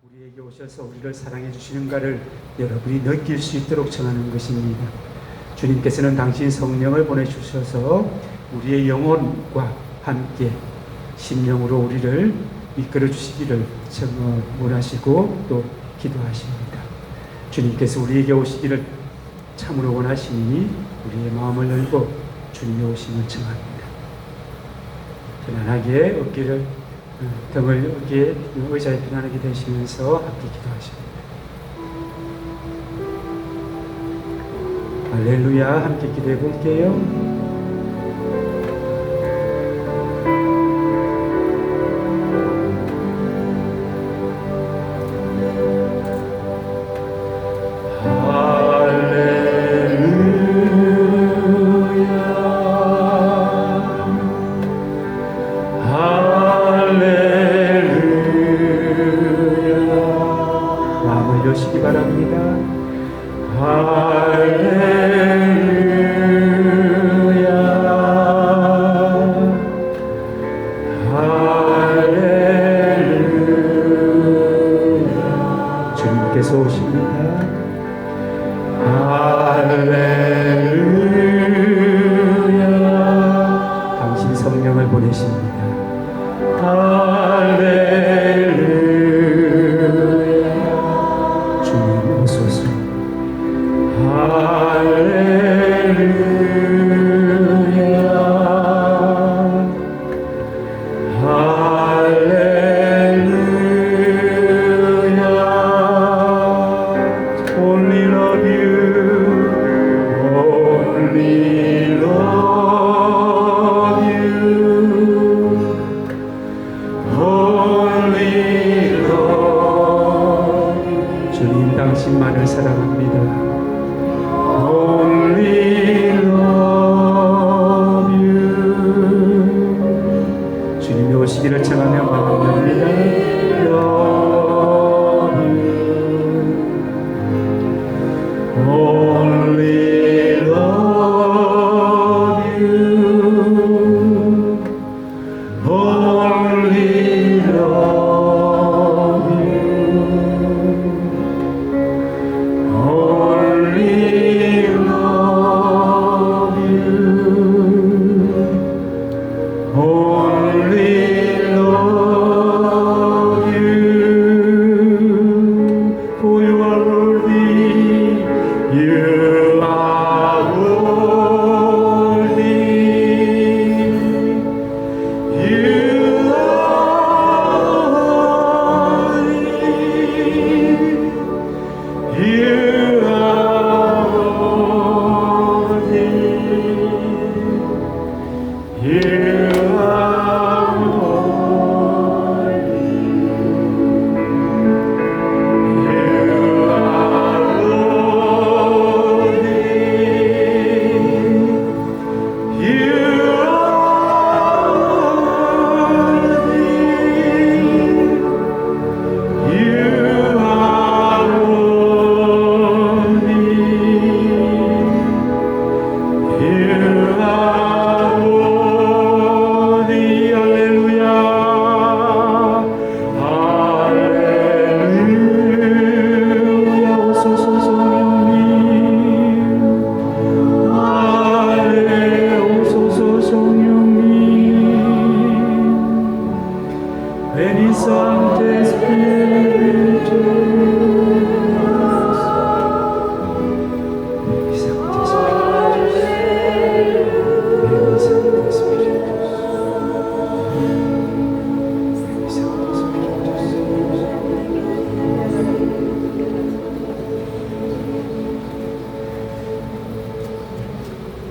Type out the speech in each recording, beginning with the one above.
우리에게 오셔서 우리를 사랑해 주시는가를 여러분이 느낄 수 있도록 청하는 것입니다. 주님께서는 당신 성령을 보내주셔서 우리의 영혼과 함께 심령으로 우리를 이끌어 주시기를 원하시고 또 기도하십니다. 주님께서 우리에게 오시기를 참으로 원하시니 우리의 마음을 열고 주님의 오심을 청합니다. 편안하게 어깨를 어, 등을 어깨 의자에 편안하게 대시면서 함께 기도하십니다. 할렐루야 함께 기도해 볼게요.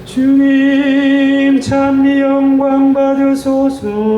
주님 참리 영광 받으소서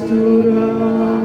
misturar.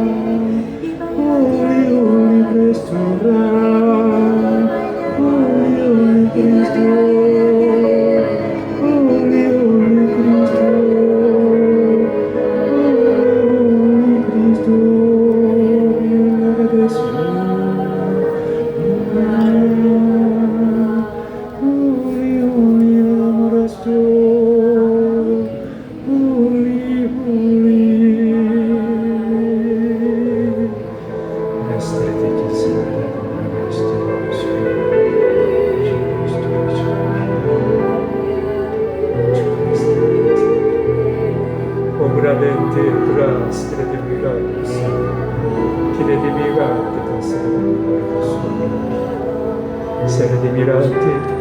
Sera dei miracoli.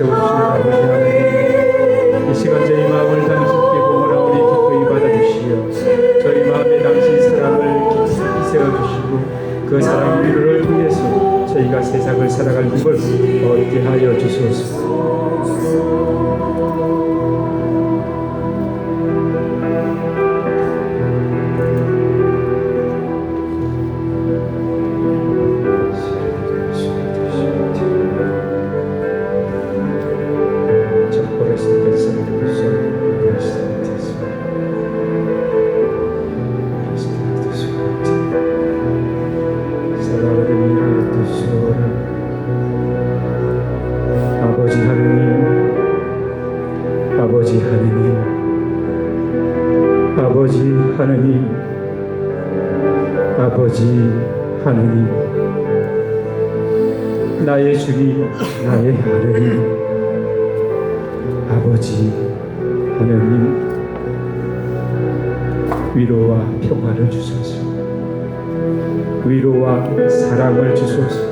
채워주시는 아버지 하나님 이 시간 저희 마음을 당신께 보물라 우리 기꺼이 받아주시어. 저희 마음에 당신 사랑을 깊이 세워주시고 그 사랑 위로를 통해서 저희가 세상을 살아갈 힘을 얻게 하여 주소서. 하느님, 아버지 하느님, 나의 주님, 나의 하느님, 아버지 하느님, 위로와 평화를 주소서, 위로와 사랑을 주소서.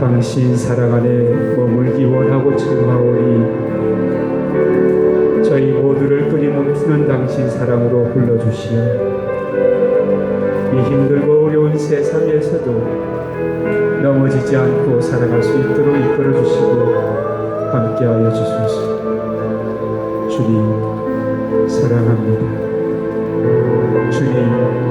당신 사랑 안에 머물기 원하고 청하오니 끊임없는 당신 사랑으로 불러주시어 이 힘들고 어려운 세상에서도 넘어지지 않고 살아갈 수 있도록 이끌어 주시고 함께하여 주소서. 주님 사랑합니다. 주님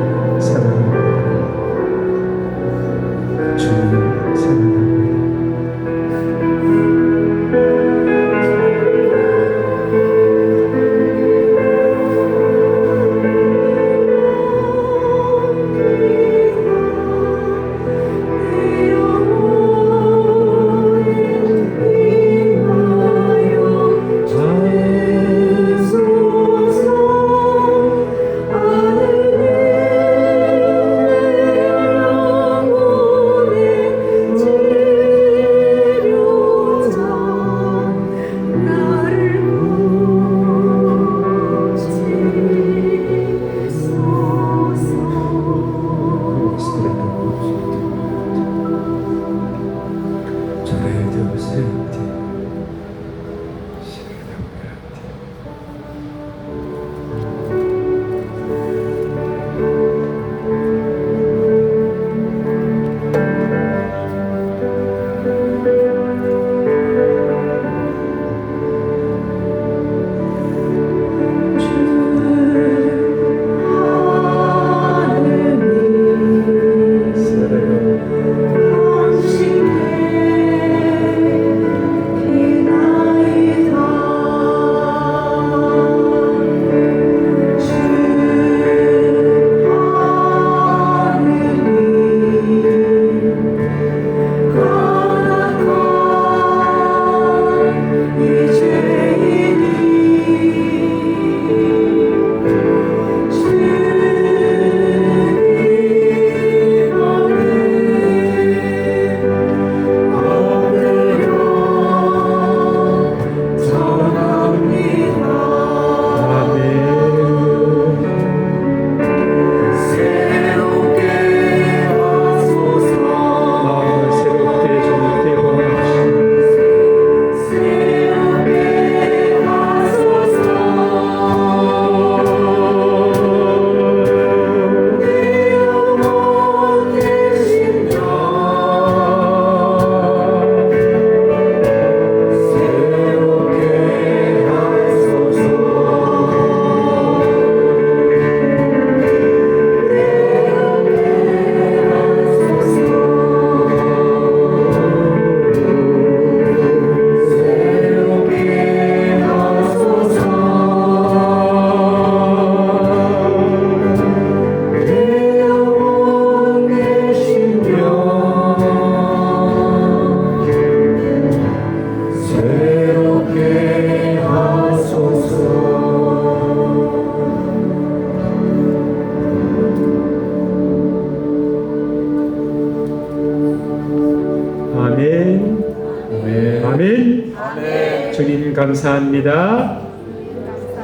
감사합니다.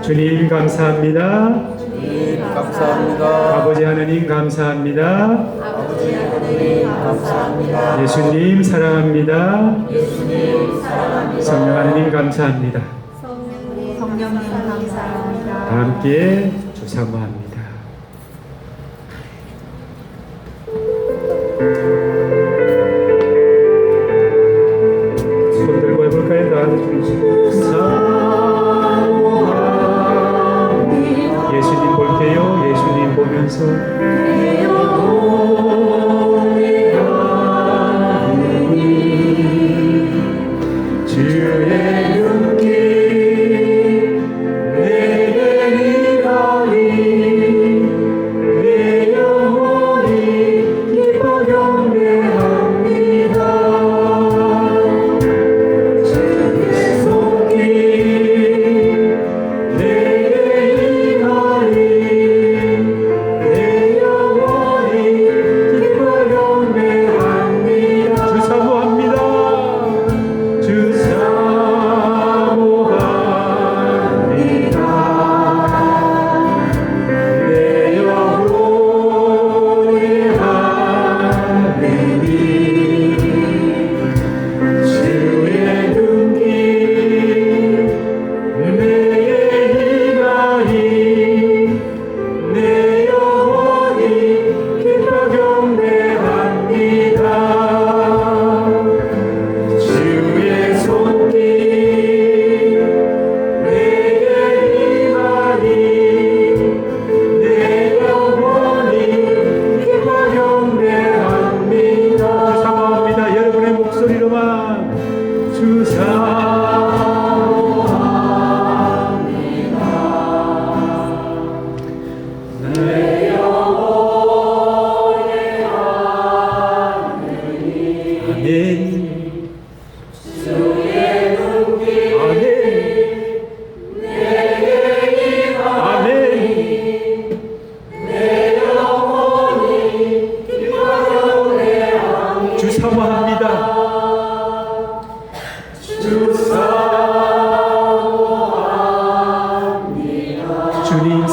주님 감사합니다. 주님 감사합니다. 아버지 하느님 감사합니다. 아버지 하나님 감사합니다. 예수님 사랑합니다. 성령 하느님 감사합니다. 성령님 감사합니다. 다 함께 주사모 예수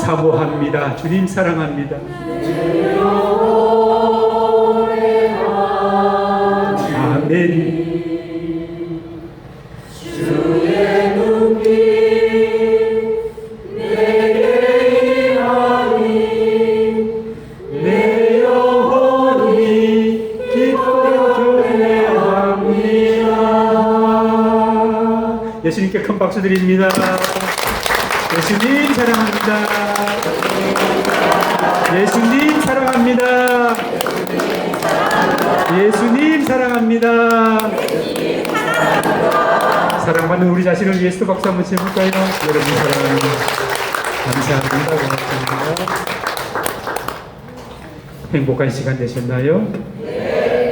사모합니다. 주님 사랑합니다. 아멘. 예수님께 큰 박수 드립니다. 사랑합니다. 사랑받는 우리 자신을 위해서 박수 한번 쳐볼까요? 여러분 사랑합니다. 감사합니다. 고맙습니다. 행복한 시간 되셨나요?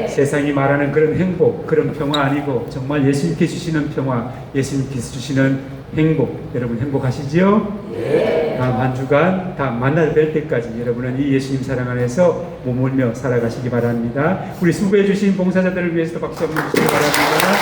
세상이 말하는 그런 행복, 그런 평화 아니고 정말 예수님께 주시는 평화, 예수님께서 주시는 행복, 여러분 행복하시지요? 다음 한 주간 다 만날 뵐 때까지 여러분은 이 예수님 사랑 안에서 머물며 살아가시기 바랍니다. 우리 수고해 주신 봉사자들을 위해서 박수 한번 주시기 바랍니다.